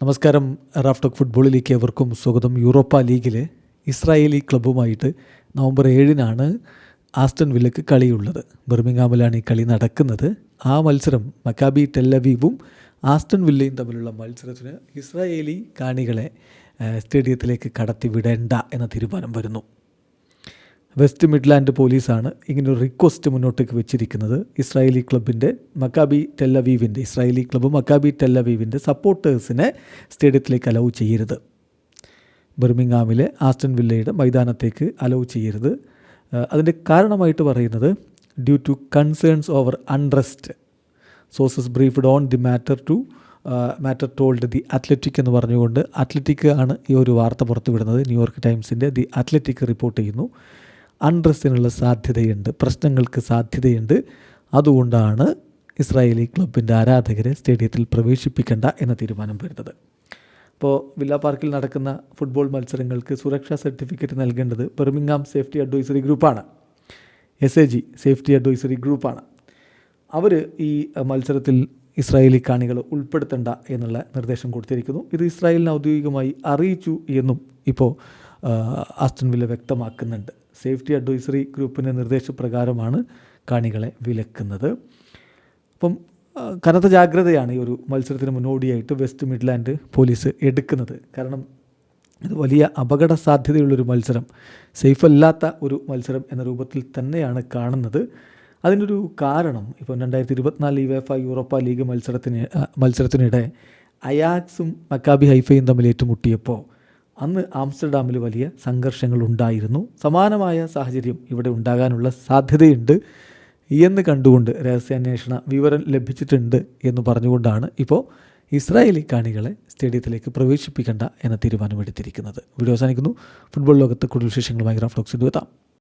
നമസ്കാരം. റാഫ്റ്റോക്ക് ഫുട്ബോളിലേക്ക് എവർക്കും സ്വാഗതം. യൂറോപ്പ ലീഗിലെ ഇസ്രായേലി ക്ലബ്ബുമായിട്ട് നവംബർ ഏഴിനാണ് ആസ്റ്റൺ വില്ലക്ക് കളിയുള്ളത്. ബെർമിങ്ഹാമിലാണ് ഈ കളി നടക്കുന്നത്. ആ മത്സരം മക്കാബി ടെല്ലവീവും ആസ്റ്റൺ വില്ലയും തമ്മിലുള്ള മത്സരത്തിന് ഇസ്രായേലി കാണികളെ സ്റ്റേഡിയത്തിലേക്ക് കടത്തിവിടേണ്ട എന്ന തീരുമാനം വരുന്നു. വെസ്റ്റ് മിഡ്ലാൻഡ് പോലീസാണ് ഒരു റിക്വസ്റ്റ് മുന്നോട്ടേക്ക് വെച്ചിരിക്കുന്നത്. ഇസ്രായേലി ക്ലബിന്റെ മക്കാബി ടെല്ലവീവിന്റെ ഇസ്രായേലി ക്ലബ്ബ് മക്കാബി ടെല്ലവീവിന്റെ സപ്പോർട്ടേഴ്സിനെ സ്റ്റേഡിയത്തിലേക്ക് അലൗ ചെയ്യരുത്. ബെർമിങ്ഹാമിലെ ആസ്റ്റൺ വില്ലയുടെ മൈതാനത്തേക്ക് അലൗ ചെയ്യരുത്. അതിന്റെ കാരണമായിട്ട് പറയുന്നത് due to concerns over unrest sources briefed on the matter to matter told the Athletic എന്ന് പറഞ്ഞുകൊണ്ട് അത്ലറ്റിക് ആണ് ഈ ഒരു വാർത്ത പുറത്തുവിടുന്നത്. ന്യൂയോർക്ക് ടൈംസിന്റെ ദി അത്ലറ്റിക് റിപ്പോർട്ട് ചെയ്യുന്നു. അൺറസ്റ്റിനുള്ള സാധ്യതയുണ്ട് പ്രശ്നങ്ങൾക്ക് സാധ്യതയുണ്ട്. അതുകൊണ്ടാണ് ഇസ്രായേലി ക്ലബിന്റെ ആരാധകരെ സ്റ്റേഡിയത്തിൽ പ്രവേശിപ്പിക്കേണ്ട എന്ന തീരുമാനം വരുന്നത്. ഇപ്പോൾ വില്ല പാർക്കിൽ നടക്കുന്ന ഫുട്ബോൾ മത്സരങ്ങൾക്ക് സുരക്ഷാ സർട്ടിഫിക്കറ്റ് നൽകേണ്ടത് ബെർമിംഗാം സേഫ്റ്റി അഡ്വൈസറി ഗ്രൂപ്പാണ്. S A G safety advisory ഗ്രൂപ്പാണ്. അവർ ഈ മത്സരത്തിൽ ഇസ്രായേലി കാണികൾ ഉൾപ്പെടുത്തേണ്ട എന്നുള്ള നിർദ്ദേശം കൊടുത്തിരിക്കുന്നു. ഇത് ഇസ്രായേലിനെ ഔദ്യോഗികമായി അറിയിച്ചു എന്നും ഇപ്പോൾ ആസ്റ്റൻ ആസ്റ്റൺ വില്ല വ്യക്തമാക്കുന്നുണ്ട്. സേഫ്റ്റി അഡ്വൈസറി ഗ്രൂപ്പിന്റെ നിർദ്ദേശപ്രകാരമാണ് കാണികളെ വിലക്കുന്നത്. അപ്പം കനത്ത ജാഗ്രതയാണ് ഈ ഒരു മത്സരത്തിന് മുന്നോടിയായിട്ട് വെസ്റ്റ് മിഡ്ലാൻഡ് പോലീസ് എടുക്കുന്നത്. കാരണം ഇത് വലിയ അപകട സാധ്യതയുള്ളൊരു മത്സരം. സേഫ് അല്ലാത്ത ഒരു മത്സരം എന്ന രൂപത്തിൽ തന്നെയാണ് കാണുന്നത്. അതിനൊരു കാരണം ഇപ്പോൾ രണ്ടായിരത്തി ഇരുപത്തിനാല് യുവേഫ യൂറോപ്പ ലീഗ് മത്സരത്തിന് മത്സരത്തിനിടെ അയാക്സും മക്കാബി ഹൈഫയും തമ്മിൽ ഏറ്റുമുട്ടിയപ്പോൾ അന്ന് ആംസ്റ്റർഡാമിൽ വലിയ സംഘർഷങ്ങൾ ഉണ്ടായിരുന്നു സമാനമായ സാഹചര്യം ഇവിടെ ഉണ്ടാകാനുള്ള സാധ്യതയുണ്ട്. എന്ന് കണ്ടുകൊണ്ട് രഹസ്യാന്വേഷണ വിവരം ലഭിച്ചിട്ടുണ്ട് എന്ന് പറഞ്ഞുകൊണ്ടാണ് ഇപ്പോൾ ഇസ്രായേലി കാണികളെ സ്റ്റേഡിയത്തിലേക്ക് പ്രവേശിപ്പിക്കേണ്ട എന്ന തീരുമാനമെടുത്തിരിക്കുന്നത്. വീഡിയോ അവസാനിക്കുന്നു. ഫുട്ബോൾ ലോകത്ത് കൂടുതൽ വിശേഷങ്ങളുമായി ഗ്രാഫ്ലോക്സ് എത്താം.